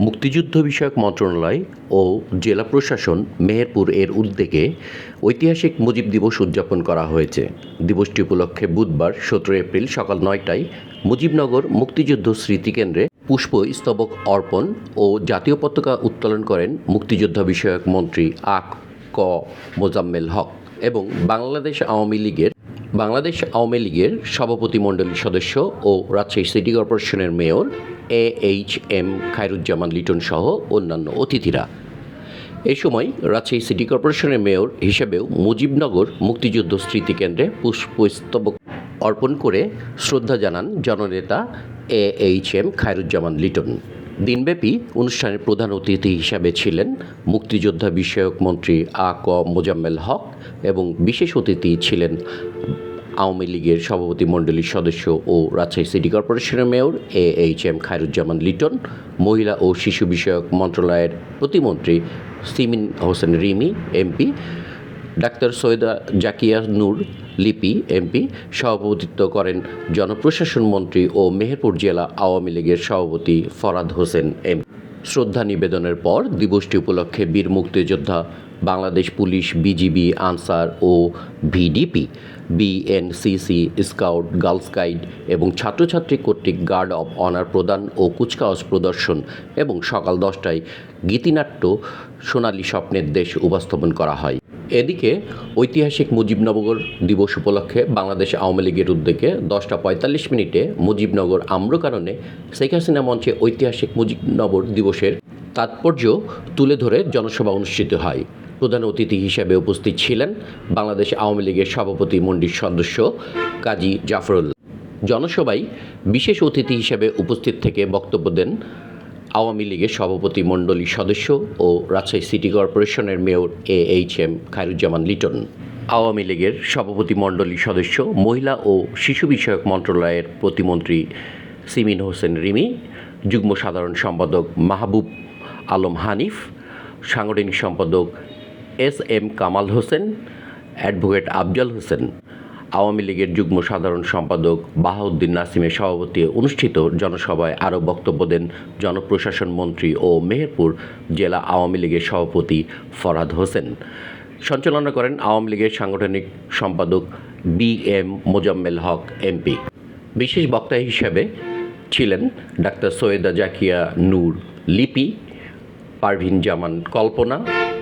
মুক্তিযুদ্ধ বিষয়ক মন্ত্রণালয় ও জেলা প্রশাসন মেহেরপুর এর উদ্যোগে ঐতিহাসিক মুজিব দিবস উদযাপন করা হয়েছে। দিবসটি উপলক্ষে বুধবার সতেরো এপ্রিল সকাল নয়টায় মুজিবনগর মুক্তিযুদ্ধ স্মৃতিকেন্দ্রে পুষ্প স্তবক অর্পণ ও জাতীয় পতাকা উত্তোলন করেন মুক্তিযোদ্ধা বিষয়ক মন্ত্রী আক ক মোজাম্মেল হক এবং বাংলাদেশ আওয়ামী লীগের বাংলাদেশ আওয়ামী লীগের সভাপতি মণ্ডলীর সদস্য ও রাজশাহী সিটি কর্পোরেশনের mayor A H M Khairuzzaman Liton সহ অন্যান্য অতিথিরা। এ সময় রাজশাহী সিটি কর্পোরেশনের মেয়র হিসেবেও মুজিবনগর মুক্তিযুদ্ধ স্মৃতিকেন্দ্রে পুষ্পস্তবক অর্পণ করে শ্রদ্ধা জানান জননেতা A H M Khairuzzaman Liton. দিনব্যাপী অনুষ্ঠানের প্রধান অতিথি হিসাবে ছিলেন মুক্তিযোদ্ধা বিষয়ক মন্ত্রী আ ক মোজাম্মেল হক এবং বিশেষ অতিথি ছিলেন আওয়ামী লীগের সভাপতি মণ্ডলীর সদস্য ও রাজশাহী সিটি কর্পোরেশনের mayor A H M Khairuzzaman Liton, মহিলা ও শিশু বিষয়ক মন্ত্রণালয়ের প্রতিমন্ত্রী Simin Hossain Rimi, MP doctor Syeda Zakia Noor Lipi, MP সভাপতিত্ব করেন জনপ্রশাসন মন্ত্রী ও মেহেরপুর জেলা আওয়ামী লীগের সভাপতি ফরাদ হোসেন এম শ্রদ্ধা নিবেদনের পর দিবসটি উপলক্ষে বীর মুক্তিযোদ্ধা বাংলাদেশ পুলিশ, বিজিবি, আনসার ও VDP, BNCC, scout, girls guide এবং ছাত্রছাত্রী কর্তৃক গার্ড অব অনার প্রদান ও কুচকাওয়াজ প্রদর্শন এবং সকাল দশটায় গীতিনাট্য সোনালী স্বপ্নের দেশ উপস্থাপন করা হয়। এদিকে ঐতিহাসিক মুজিবনগর দিবস উপলক্ষে বাংলাদেশ আওয়ামী লীগের উদ্যোগে দশটা পঁয়তাল্লিশ মিনিটে মুজিবনগর আম্রকাননে শেখ হাসিনা মঞ্চে ঐতিহাসিক মুজিবনগর দিবসের তাৎপর্য তুলে ধরে জনসভা অনুষ্ঠিত হয়। প্রধান অতিথি হিসেবে উপস্থিত ছিলেন বাংলাদেশ আওয়ামী লীগের সভাপতি মন্ডির সদস্য কাজী জাফরুল। জনসভায় বিশেষ অতিথি হিসেবে উপস্থিত থেকে বক্তব্য দেন আওয়ামী লীগের সভাপতি মণ্ডলীর সদস্য ও রাজশাহী সিটি কর্পোরেশনের mayor A H M Khairuzzaman Liton. Awami লীগের সভাপতি মণ্ডলীর সদস্য, মহিলা ও শিশু বিষয়ক মন্ত্রণালয়ের প্রতিমন্ত্রী সিমিন হোসেন রিমি, যুগ্ম সাধারণ সম্পাদক মাহবুব আলম হানিফ, সাংগঠনিক সম্পাদক S M Kamal Hossain, advocate Afzal Hossain. Awami লীগের যুগ্ম সাধারণ সম্পাদক বাহাউদ্দিন নাসিমের সভাপতি অনুষ্ঠিত জনসভায় আরও বক্তব্য দেন জনপ্রশাসন মন্ত্রী ও মেহেরপুর জেলা আওয়ামী লীগের সভাপতি ফরহাদ হোসেন। সঞ্চালনা করেন আওয়ামী লীগের সাংগঠনিক সম্পাদক B M Mozammel Haque MP বিশেষ বক্তা হিসেবে ছিলেন ডাক্তার সৈয়দা জাকিয়া নূর লিপি, পারভিন জামান কল্পনা